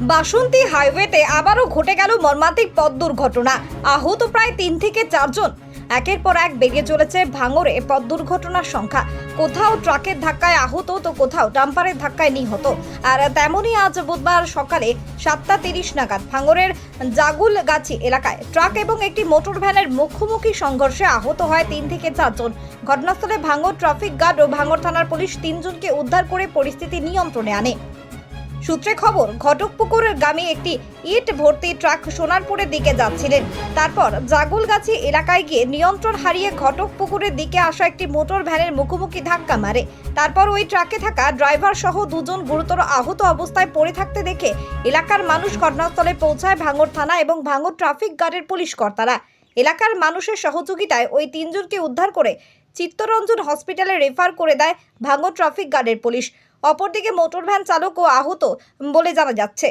বাসন্তী হাইওয়েতে আবারও ঘটে গেল মর্মান্তিক পথ দুর্ঘটনা। আহত প্রায় তিন থেকে চারজন। একের পর এক বেগে চলেছে ভাঙরে পথ দুর্ঘটনার সংখ্যা। কোথাও ট্রাকের ধাক্কায় আহত তো কোথাও ডাম্পারের ধাক্কায় নিহত। আর তেমনই আজ বুধবার সকালে সাতটা তিরিশ নাগাদ ভাঙরের জাগুলগাছি এলাকায় ট্রাক এবং একটি মোটর ভ্যানের মুখোমুখি সংঘর্ষে আহত হয় তিন থেকে চারজন। ঘটনাস্থলে ভাঙর ট্রাফিক গার্ড ও ভাঙর থানার পুলিশ তিনজনকে উদ্ধার করে পরিস্থিতি নিয়ন্ত্রণে আনে। সূত্রে খবর ঘটকপুকুর গ্রামে একটি ইট ভর্তি ট্রাক সোনারপুরের দিকে যাচ্ছিলেন। তারপর জাগুলগাছি এলাকায় গিয়ে নিয়ন্ত্রণ হারিয়ে ঘটকপুকুরের দিকে আসা একটি মোটর ভ্যানের মুখোমুখি ধাক্কা মারে। তারপর ওই ট্রাকে থাকা ড্রাইভার সহ দুজন গুরুতর আহত অবস্থায় পড়ে থাকতে দেখে এলাকার মানুষ ঘটনাস্থলে পৌঁছায় ভাঙর থানা এবং ভাঙর ট্রাফিক গার্ডের পুলিশ কর্তারা। এলাকার মানুষের সহযোগিতায় ওই তিনজনকে উদ্ধার করে চিত্তরঞ্জন হসপিটালে রেফার করে দেয় ভাঙ্গো ট্রাফিক গার্ডের পুলিশ। অপরদিকে মোটর ভ্যান চালকও আহত বলে জানা যাচ্ছে।